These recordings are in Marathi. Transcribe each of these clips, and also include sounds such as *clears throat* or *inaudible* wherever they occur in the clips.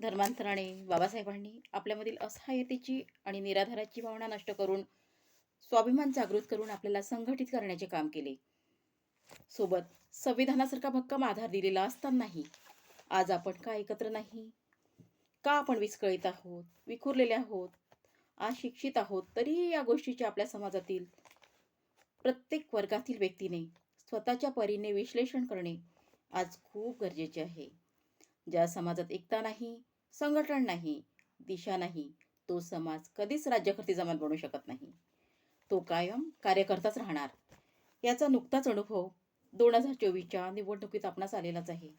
धर्मांतराने बाबासाहेबांनी आपल्यामधील असहाय्यतेची आणि निराधाराची भावना नष्ट करून स्वाभिमान जागृत करून आपल्याला संघटित करण्याचे काम केले. सोबत संविधानासारखा भक्कम आधार दिलेला असतानाही आज आपण का एकत्र नाही? का आपण विस्कळीत आहोत विखुरलेले आहोत आज शिक्षित आहोत तरीही या गोष्टीचे आपल्या समाजातील प्रत्येक वर्गातील व्यक्तीने स्वतःच्या परीने विश्लेषण करणे आज खूप गरजेचे आहे. ज्या समाजात एकता नाही संघटन नाही दिशा नाही तो समाज कधीच राज्यकर्ती जमात बनू शकत नाही. तो कायम कार्यकर्ताच राहणार. याचा नुकताच अनुभव दोन हजार चोवीसच्या निवडणुकीत आपणास आलेलाच आहे.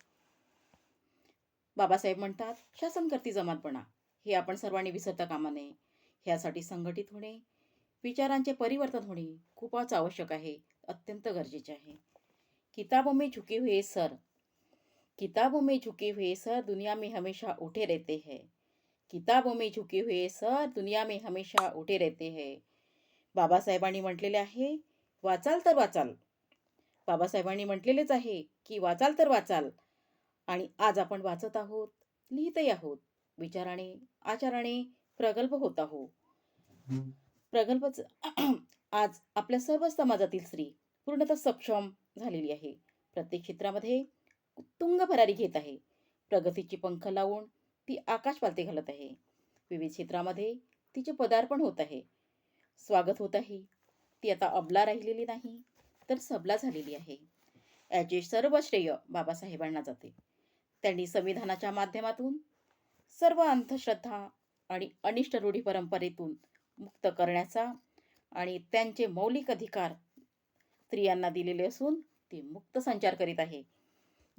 बाबासाहेब म्हणतात शासनकर्ती जमात बना. हे आपण सर्वांनी विसरता कामा नये. ह्यासाठी संघटित होणे विचारांचे परिवर्तन होणे खूपच आवश्यक आहे अत्यंत गरजेचे आहे. किताबों में झुके हुए सर किताबों में झुके हुए सर दुनिया में हमेशा उठे रहते हैं। किताबों में झुके हुए सर दुनिया में हमेशा उठे रहते हैं। बाबासाहेबांनी म्हटलेले आहे वाचाल तर वाचाल. बाबासाहेबांनी म्हटलेलेच आहे की वाचाल तर वाचाल. आणि आज आपण वाचत आहोत लिहितही आहोत. विचाराने आचाराने प्रगल्भ होत आहोत. प्रगल्भच *clears throat* आज आपल्या सर्व समाजातील स्त्री पूर्णतः सक्षम झालेली आहे. प्रत्येक क्षेत्रामध्ये तुंग भरारी घेत आहे. प्रगतीची पंख लावून ती आकाशपालती घालत आहे. विविध क्षेत्रामध्ये तिचे पदार्पण होत आहे. स्वागत होत आहे. ती आता अबला राहिलेली नाही तर सबला झालेली आहे. याचे सर्व श्रेय बाबासाहेबांना जाते. त्यांनी संविधानाच्या माध्यमातून सर्व अंधश्रद्धा आणि अनिष्ट रूढी परंपरेतून मुक्त करण्याचा आणि त्यांचे मौलिक अधिकार स्त्रियांना दिलेले असून ते मुक्त संचार करीत आहे.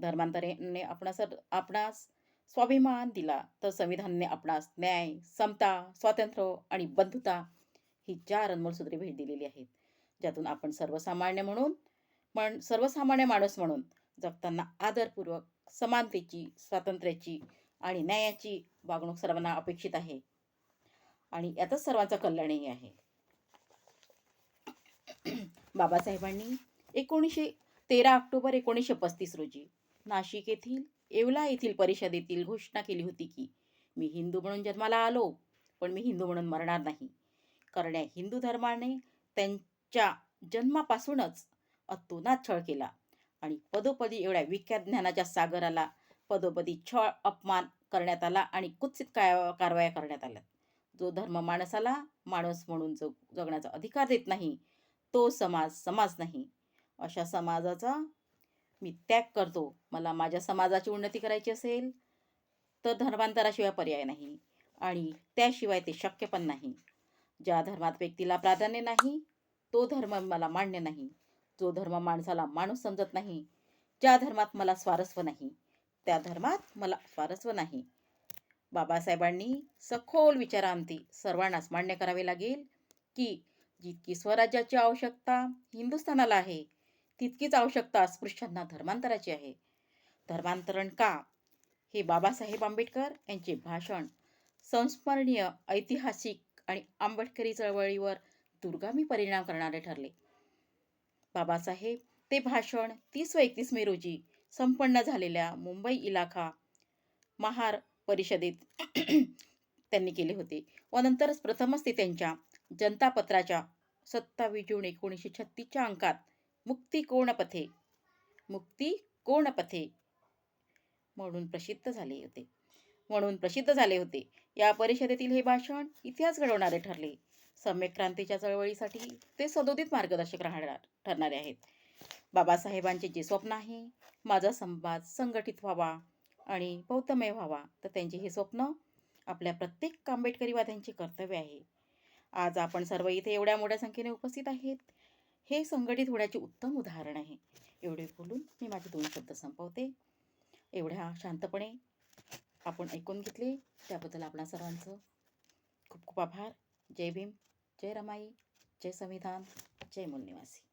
धर्मांतरेने आपणास आपणास स्वाभिमान दिला तर संविधानाने आपणास न्याय समता स्वातंत्र्य आणि बंधुता ही चार अनमोल सूत्रे भेट दिलेली आहेत ज्यातून आपण सर्वसामान्य म्हणून पण सर्वसामान्य माणूस म्हणून जगताना आदरपूर्वक समानतेची स्वातंत्र्याची आणि न्यायाची वागणूक सर्वांना अपेक्षित आहे. आणि यातच सर्वांचं कल्याणही आहे. बाबासाहेबांनी एकोणीसशे तेरा ऑक्टोबर एकोणीसशे पस्तीस रोजी नाशिक येथील येवला येथील परिषदेतील घोषणा केली होती की मी हिंदू म्हणून जन्माला आलो पण मी हिंदू म्हणून मरणार नाही. कारण या हिंदू धर्माने त्यांच्या जन्मापासूनच अतोनात छळ केला आणि पदोपदी एवढ्या विख्यात ज्ञानाच्या सागराला पदोपदी छळ अपमान करण्यात आला आणि कुत्सित काय कारवाया करण्यात आल्या. जो धर्म माणसाला माणूस म्हणून जग जगण्याचा अधिकार देत नाही तो समाज समाज नाही. अशा समाजाचा मी त्याग करतो. मला माझ्या समाजाची उन्नती करायची असेल तर धर्मांतराशिवाय पर्याय नाही. आणि त्याशिवाय ते शक्य पण नाही. ज्या धर्मात व्यक्तीला प्राधान्य नाही तो धर्म मला मान्य नाही. जो धर्म माणसाला माणूस समजत नाही ज्या धर्मात मला स्वारस्व नाही त्या धर्मात मला स्वारस्व नाही. बाबासाहेबांनी सखोल विचारांती सर्वांनाच मान्य करावे लागेल की जितकी स्वराज्याची आवश्यकता हिंदुस्थानाला आहे तितकीच आवश्यकता अस्पृश्यांना धर्मांतराची आहे. धर्मांतरण का? हे बाबासाहेब आंबेडकर यांचे भाषण संस्मरणीय ऐतिहासिक आणि आंबेडकरी चळवळीवर दुर्गामी परिणाम करणारे ठरले. बाबासाहेब ते भाषण तीस व एकतीस मे रोजी संपन्न झालेल्या मुंबई इलाखा महार परिषदेत *clears throat* त्यांनी केले होते व नंतरच प्रथमच ते त्यांच्या जनता पत्राच्या सत्तावीस जून एकोणीसशे छत्तीसच्या अंकात मुक्ती कोणपथे? मुक्ती कोणपथे? म्हणून प्रसिद्ध झाले होते. म्हणून प्रसिद्ध झाले होते. या परिषदेतील हे भाषण इतिहास घडवणारे ठरले. सम्यक क्रांतीच्या चळवळीसाठी ते सदोदित मार्गदर्शक राहणार ठरणारे आहेत. बाबासाहेबांचे जे स्वप्न आहे माझा समाज संघटित व्हावा आणि बौद्धमय व्हावा तर त्यांचे हे स्वप्न आपल्या प्रत्येक आंबेडकरीवाद्यांचे कर्तव्य आहे. आज आपण सर्व इथे एवढ्या मोठ्या संख्येने उपस्थित आहेत. हे संघटित होण्याचे उत्तम उदाहरण आहे. एवढे बोलून मी माझे दोन शब्द संपवते. एवढ्या शांतपणे आपण ऐकून घेतले. त्याबद्दल आपणा सर्वांचं खूप खूप आभार. जय भीम. जय रमाई. जय संविधान. जय मूलनिवासी